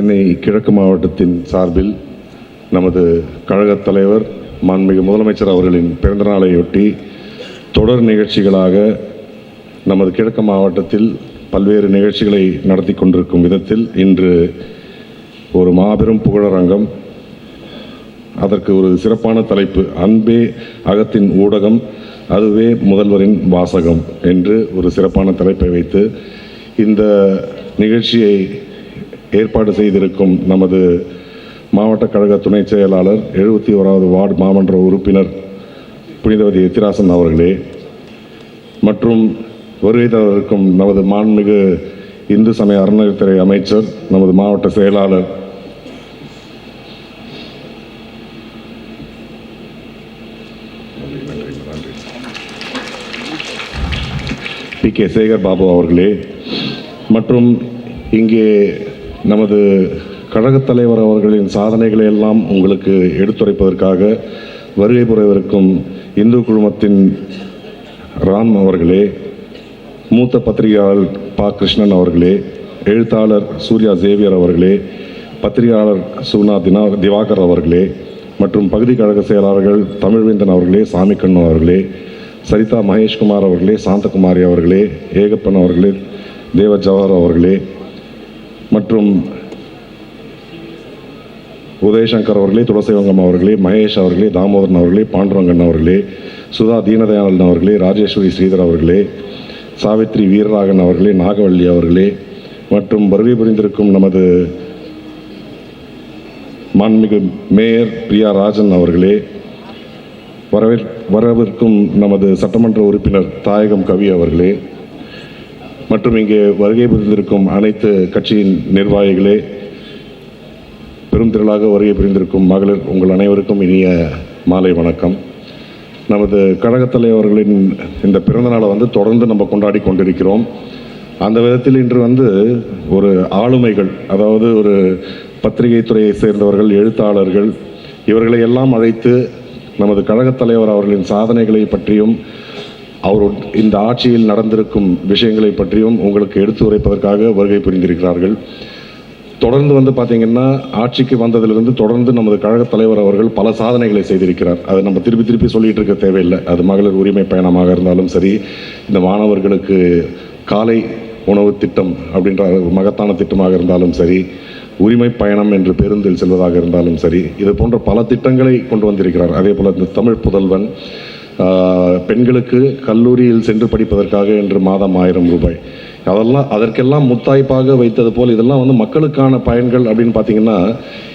சென்னை கிழக்கு மாவட்டத்தின் சார்பில் நமது கழகத் தலைவர் மாண்புமிகு முதலமைச்சர் அவர்களின் பிறந்தநாளையொட்டி தொடர் நிகழ்ச்சிகளாக நமது கிழக்கு மாவட்டத்தில் பல்வேறு நிகழ்ச்சிகளை நடத்தி கொண்டிருக்கும் விதத்தில் இன்று ஒரு மாபெரும் புகழரங்கம் அதற்கு ஒரு சிறப்பான தலைப்பு அன்பே அகத்தின் ஊடகம் அதுவே முதல்வரின் வாசகம் என்று ஒரு சிறப்பான தலைப்பை வைத்து இந்த நிகழ்ச்சியை ஏற்பாடு செய்திருக்கும் நமது மாவட்ட கழக துணை செயலாளர் எழுபத்தி ஓராவது வார்டு மாமன்ற உறுப்பினர் புனிதவதி எத்திராசன் அவர்களே மற்றும் வருகை தரவிருக்கும் நமது மாண்புமிகு இந்து சமய அறநிலையத்துறை அமைச்சர் நமது மாவட்ட செயலாளர் பி கே சேகர் பாபு அவர்களே மற்றும் இங்கே நமது கழகத் தலைவர் அவர்களின் சாதனைகளை எல்லாம் உங்களுக்கு எடுத்துரைப்பதற்காக வருகை புரியவிருக்கும் இந்து குழுமத்தின் ராம் அவர்களே மூத்த பத்திரிகையாளர் பா. கிருஷ்ணன் அவர்களே எழுத்தாளர் சூர்யா சேவியர் அவர்களே பத்திரிகையாளர் சுகுணா தினா திவாகர் அவர்களே மற்றும் பகுதி கழக செயலாளர்கள் தமிழ்வேந்தன் அவர்களே சாமிக்கண்ணு அவர்களே சரிதா மகேஷ்குமார் அவர்களே சாந்தகுமாரி அவர்களே ஏகப்பன் அவர்களே தேவ ஜவஹர் அவர்களே மற்றும் உதயசங்கர் அவர்களே துளசிவங்கம் அவர்களே மகேஷ் அவர்களே தாமோதரன் அவர்களே பாண்டுரங்கன் அவர்களே சுதா தீனதயாளன் அவர்களே ராஜேஸ்வரி ஸ்ரீதர் அவர்களே சாவித்ரி வீரராகன் அவர்களே நாகவள்ளி அவர்களே மற்றும் வருகை புரிந்திருக்கும் நமது மாண்மிகு மேயர் பிரியா ராஜன் அவர்களே வரவேற் வரவிருக்கும் நமது சட்டமன்ற உறுப்பினர் தாயகம் கவி அவர்களே மற்றும் இங்கே வருகை புரிந்திருக்கும் அனைத்து கட்சியின் நிர்வாகிகளே பெரும் திரளாக வருகை புரிந்திருக்கும் மகளிர் உங்கள் அனைவருக்கும் இனிய மாலை வணக்கம். நமது கழகத் தலைவர்களின் இந்த பிறந்தநாளை வந்து தொடர்ந்து நம்ம கொண்டாடி கொண்டிருக்கிறோம். அந்த விதத்தில் இன்று வந்து ஒரு ஆளுமைகள் அதாவது ஒரு பத்திரிகை துறையை சேர்ந்தவர்கள் எழுத்தாளர்கள் இவர்களை எல்லாம் அழைத்து நமது கழகத் தலைவர் அவர்களின் சாதனைகளை பற்றியும் அவர் இந்த ஆட்சியில் நடந்திருக்கும் விஷயங்களை பற்றியும் உங்களுக்கு எடுத்து உரைப்பதற்காக வருகை புரிந்திருக்கிறார்கள். தொடர்ந்து வந்து பார்த்தீங்கன்னா ஆட்சிக்கு வந்ததிலிருந்து தொடர்ந்து நமது கழகத் தலைவர் அவர்கள் பல சாதனைகளை செய்திருக்கிறார். அதை நம்ம திருப்பி திருப்பி சொல்லிட்டு இருக்க தேவையில்லை. அது மகளிர் உரிமை பயணமாக இருந்தாலும் சரி இந்த மாணவர்களுக்கு காலை உணவு திட்டம் அப்படின்ற மகத்தான திட்டமாக இருந்தாலும் சரி உரிமை பயணம் என்று பேருந்தில் செல்வதாக இருந்தாலும் சரி இது போன்ற பல திட்டங்களை கொண்டு வந்திருக்கிறார். அதே போல் இந்த தமிழ் புதல்வன் பெண்களுக்கு கல்லூரியில் சென்று படிப்பதற்காக என்று மாதம் ஆயிரம் ரூபாய். அதெல்லாம் அதற்கெல்லாம் முத்தாய்ப்பாக வைத்தது போல் இதெல்லாம் வந்து மக்களுக்கான பயன்கள் அப்படின்னு பார்த்தீங்கன்னா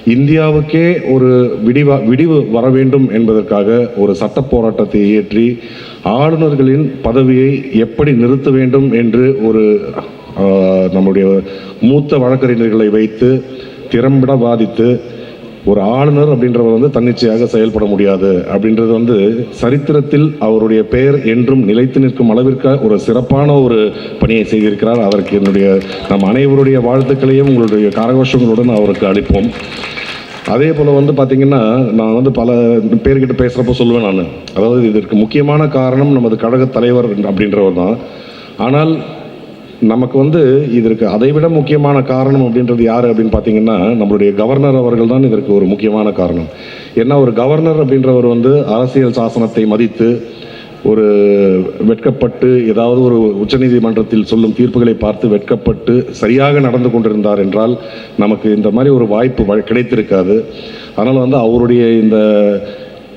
இந்தியாவுக்கே ஒரு விடிவா விடிவு வர வேண்டும் என்பதற்காக ஒரு சட்ட போராட்டத்தை இயற்றி ஆளுநர்களின் பதவியை எப்படி நிறுத்த வேண்டும் என்று ஒரு நம்முடைய மூத்த வழக்கறிஞர்களை வைத்து திறம்பட வாதித்து ஒரு ஆளுநர் அப்படின்றவர் வந்து தன்னிச்சையாக செயல்பட முடியாது. அப்படின்றது வந்து சரித்திரத்தில் அவருடைய பெயர் என்றும் நிலைத்து நிற்கும் அளவிற்கு ஒரு சிறப்பான ஒரு பணியை செய்திருக்கிறார். அதற்கு என்னுடைய நம் அனைவருடைய வாழ்த்துக்களையும் உங்களுடைய கரகோஷங்களுடன் அவருக்கு அளிப்போம். அதே போல் வந்து பார்த்திங்கன்னா நான் வந்து பல பேர்கிட்ட பேசுகிறப்ப சொல்லுவேன் நான். அதாவது இதற்கு முக்கியமான காரணம் நமது கழக தலைவர் அப்படின்றவர் தான். ஆனால் நமக்கு வந்து இதற்கு அதைவிட முக்கியமான காரணம் அப்படின்றது யார் அப்படின்னு பார்த்தீங்கன்னா நம்மளுடைய கவர்னர் அவர்கள் தான் இதற்கு ஒரு முக்கியமான காரணம். ஏன்னா ஒரு கவர்னர் அப்படின்றவர் வந்து அரசியல் சாசனத்தை மதித்து ஒரு வெட்கப்பட்டு ஏதாவது ஒரு உச்சநீதிமன்றத்தில் சொல்லும் தீர்ப்புகளை பார்த்து வெட்கப்பட்டு சரியாக நடந்து கொண்டிருந்தார் என்றால் நமக்கு இந்த மாதிரி ஒரு வாய்ப்பு வ- கிடைத்திருக்காது. அதனால் வந்து அவருடைய இந்த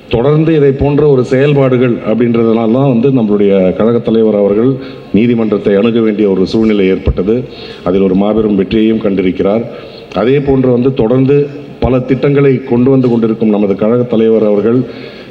தொடர்ந்து இதை போன்ற ஒரு செயல்பாடுகள் அப்படின்றதுனால தான் வந்து நம்மளுடைய கழகத் தலைவர் அவர்கள் நீதிமன்றத்தை அணுக வேண்டிய ஒரு சூழ்நிலை ஏற்பட்டது. அதில் ஒரு மாபெரும் வெற்றியையும் கண்டிருக்கிறார். அதே போன்று வந்து தொடர்ந்து பல திட்டங்களை கொண்டு வந்து கொண்டிருக்கும் நமது கழகத் தலைவர் அவர்கள்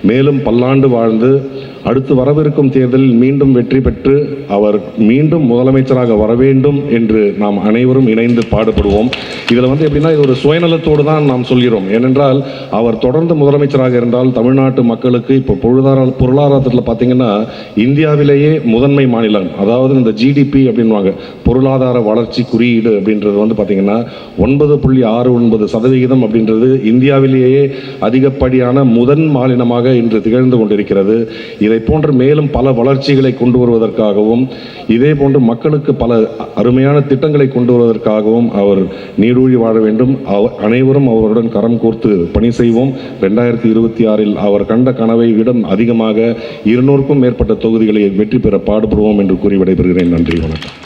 மேலும் பல்லாண்டு வாழ்ந்து அடுத்து வரவிருக்கும் தேர்தலில் மீண்டும் வெற்றி பெற்று அவர் மீண்டும் முதலமைச்சராக வர வேண்டும் என்று நாம் அனைவரும் இணைந்து பாடுபடுவோம். இதில் வந்து எப்படின்னா இது ஒரு சுயநலத்தோடு தான் நாம் சொல்கிறோம். ஏனென்றால் அவர் தொடர்ந்து முதலமைச்சராக இருந்தால் தமிழ்நாட்டு மக்களுக்கு இப்போ பொருளாதார பொருளாதாரத்தில் பார்த்தீங்கன்னா இந்தியாவிலேயே முதன்மை மாநிலம். அதாவது இந்த ஜிடிபி அப்படின்வாங்க பொருளாதார வளர்ச்சி குறியீடு அப்படின்றது வந்து பார்த்தீங்கன்னா ஒன்பது புள்ளி ஆறு ஒன்பது சதவிகிதம் அப்படின்றது இந்தியாவிலேயே அதிகப்படியான முதன் மாநிலமாக இன்று திகழ்ந்து கொண்டிருக்கிறது. இதை இதை போன்ற மேலும் பல வளர்ச்சிகளை கொண்டு வருவதற்காகவும் இதே போன்று மக்களுக்கு பல அருமையான திட்டங்களை கொண்டு வருவதற்காகவும் அவர் நீடூழி வாழ வேண்டும். அனைவரும் அவருடன் கரம் கோர்த்து பணி செய்வோம். ரெண்டாயிரத்தி இருபத்தி ஆறில் அவர் கண்ட கனவை விட அதிகமாக இருநூறுக்கும் மேற்பட்ட தொகுதிகளை வெற்றி பெற பாடுபடுவோம் என்று கூறி விடைபெறுகிறேன். நன்றி வணக்கம்.